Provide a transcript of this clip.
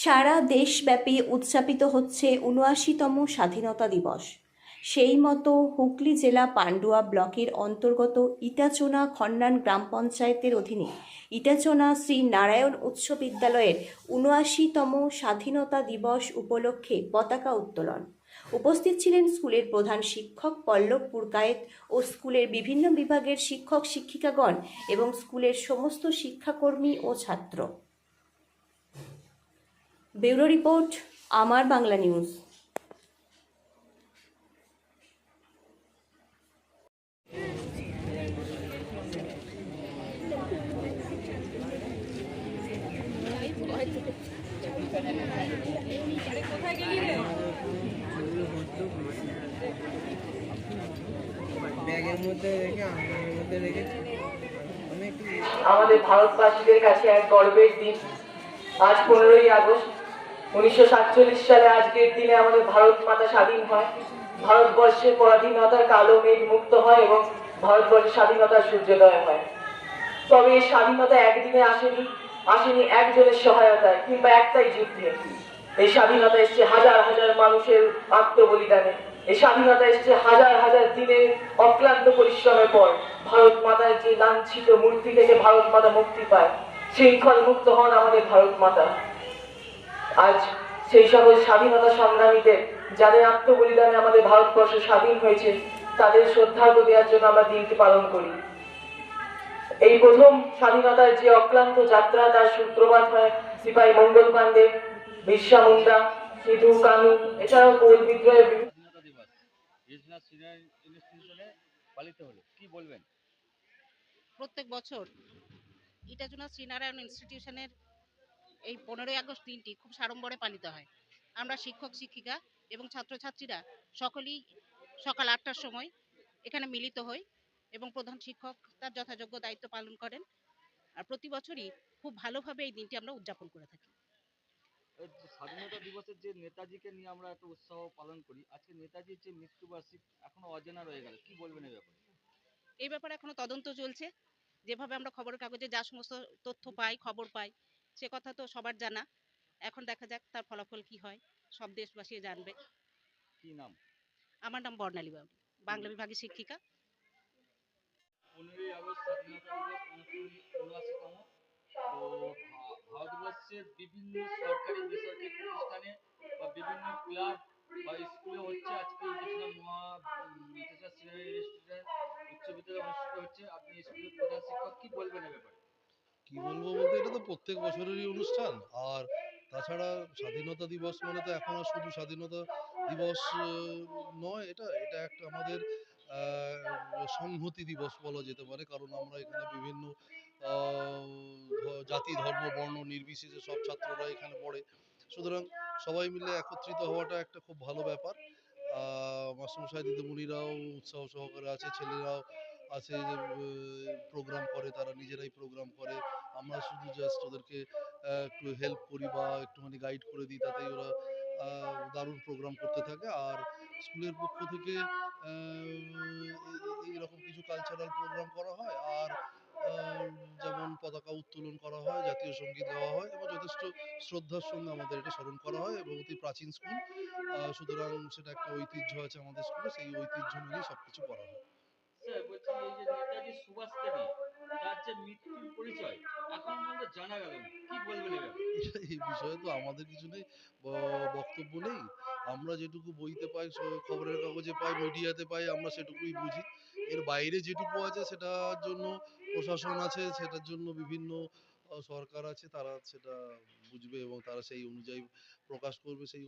সারা দেশব্যাপী উদযাপিত হচ্ছে উনআশিতম স্বাধীনতা দিবস। সেই মতো হুগলি জেলা পান্ডুয়া ব্লকের অন্তর্গত ইটাচোনা খন্ডান গ্রাম পঞ্চায়েতের অধীনে ইটাচোনা শ্রী নারায়ণ উচ্চ বিদ্যালয়ের উনআশিতম স্বাধীনতা দিবস উপলক্ষে পতাকা উত্তোলন। উপস্থিত ছিলেন স্কুলের প্রধান শিক্ষক পল্লব পুরকায়েত ও স্কুলের বিভিন্ন বিভাগের শিক্ষক শিক্ষিকাগণ এবং স্কুলের সমস্ত শিক্ষাকর্মী ও ছাত্র। ব্যুরো রিপোর্ট আমার বাংলা নিউজ। আমাদের ভারতবাসীদের কাছে এক গর্বের দিন। আজ পনেরোই আগস্ট উনিশশো সাতচল্লিশ সালে আজকের দিনে আমাদের ভারত মাতা স্বাধীন হয়। ভারতবর্ষের পরাধীনতার কালো মেঘ মুক্ত হয় এবং ভারতবর্ষের স্বাধীনতার সূর্যোদয় হয়। তবে এই স্বাধীনতা একদিনে আসেনি আসেনি একজনের সহায়তায় কিংবা একটাই যুদ্ধে। এই স্বাধীনতা এসছে হাজার হাজার মানুষের আত্মবলিদানে। এই স্বাধীনতা এসছে হাজার হাজার দিনের অক্লান্ত পরিশ্রমের পর ভারত মাতার যে লাঞ্ছিত মূর্তি থেকে ভারত মাতা মুক্তি পায় শৃঙ্খল মুক্ত হন আমাদের ভারত মাতা। আজ সেই সকল স্বাধীনতা সংগ্রামীদের যাদের আত্মবলিদানে আমাদের ভারতবর্ষ স্বাধীন হয়েছে তাদের শ্রদ্ধার্ঘ দেওয়ার জন্য আমরা দিনটি পালন করি। এই প্রথম স্বাধীনতার যে অক্লান্ত যাত্রা তার সূত্রপাত হয় সিপাহী মঙ্গল পাণ্ডে বিশ্বা মুন্ডা সিধু কানু এছাড়াও কোল বিদ্রোহের পালিত হলো। কি বলবেন? প্রত্যেক বছর ইটাচুনা শ্রীনারায়ণ ইনস্টিটিউশনের এই পনেরোই আগস্ট দিনটি খুব সাড়ম্বরে পালিত হয়। আমরা শিক্ষক শিক্ষিকা এবং ছাত্রছাত্রীরা সকলেই সকাল আটটার সময় এখানে মিলিত হই এবং প্রধান শিক্ষক তার যথাযোগ্য দায়িত্ব পালন করেন। আর প্রতি বছরই খুব ভালোভাবে এই দিনটি আমরা উদযাপন করে থাকি। স্বাধীনতা দিবসের যে নেতাজিকে নিয়ে আমরা এত উৎসাহ পালন করি আজকে নেতাজির যে মৃত্যুবার্ষিক এখনও অজানা রয়ে গেল কি বলবেন এই ব্যাপারে? এই ব্যাপারে এখনও তদন্ত চলছে। যেভাবে আমরা খবরের কাগজে যা সমস্ত তথ্য পাই খবর পাই সে কথা তো সবার জানা। এখন দেখা যাক তার ফলাফল কি হয়। সব দেশবাসী জানবে। কি নাম? আমার নাম বর্ণালী বাবু বাংলা বিভাগের শিক্ষিকা। পনেরোই আগস্ট স্বাধীনতা দিবস উনআশিতম। তো ভারতবর্ষের বিভিন্ন সরকারি বেসরকারি প্রতিষ্ঠানে বা বিভিন্ন ক্লাব বা স্কুলে হচ্ছে আজকে ইতিহাস মহা রেস্টুরেন্ট উচ্চ বিদ্যালয় অনুষ্ঠিত হচ্ছে। আপনি স্কুলের প্রধান শিক্ষক কি বলবেন এ ব্যাপারে? কি বলব বলতে এটা তো প্রত্যেক বছরেরই অনুষ্ঠান। আর তাছাড়া স্বাধীনতা দিবস মানে তো এখন আর শুধু স্বাধীনতা দিবস নয়, এটা এটা একটা আমাদের সংহতি দিবস বলা যেতে পারে। কারণ আমরা এখানে বিভিন্ন জাতি, ধর্ম, বর্ণ নির্বিশেষে সব ছাত্ররা এখানে পড়ে। সুতরাং সবাই মিলে একত্রিত হওয়াটা একটা খুব ভালো ব্যাপার। মাস্টারমশাই, দিদিমণিরাও উৎসাহ সহকারে আছে, ছেলেরাও আছে প্রোগ্রাম করে, তারা নিজেরাই প্রোগ্রাম করে। আমরা শুধু জাস্ট ওদেরকে একটু হেল্প করি বা একটুখানি গাইড করে দিই, তাতেই ওরা দারুণ প্রোগ্রাম করতে থাকে। আর স্কুলের পক্ষ থেকে এইরকম কিছু কালচারাল প্রোগ্রাম করা হয়। আর যেমন পতাকা উত্তোলন করা হয়, জাতীয় সংগীত গাওয়া হয় এবং যথেষ্ট শ্রদ্ধার সঙ্গে আমাদের এটা স্মরণ করা হয় এবং অতি প্রাচীন স্কুল। সুতরাং সেটা একটা ঐতিহ্য আছে আমাদের স্কুলে, সেই ঐতিহ্য নিয়ে সবকিছু করা হয়। বক্তব্য নেই। আমরা যেটুকু বইতে পাই খবরের কাগজে পাই, মিডিয়াতে পাই, আমরা সেটুকুই বুঝি। এর বাইরে যেটুকু আছে, সেটার জন্য প্রশাসন আছে, সেটার জন্য বিভিন্ন সরকার আছে, তারা সেটা বুঝবে এবং তারা সেই অনুযায়ী প্রকাশ করবে, সেই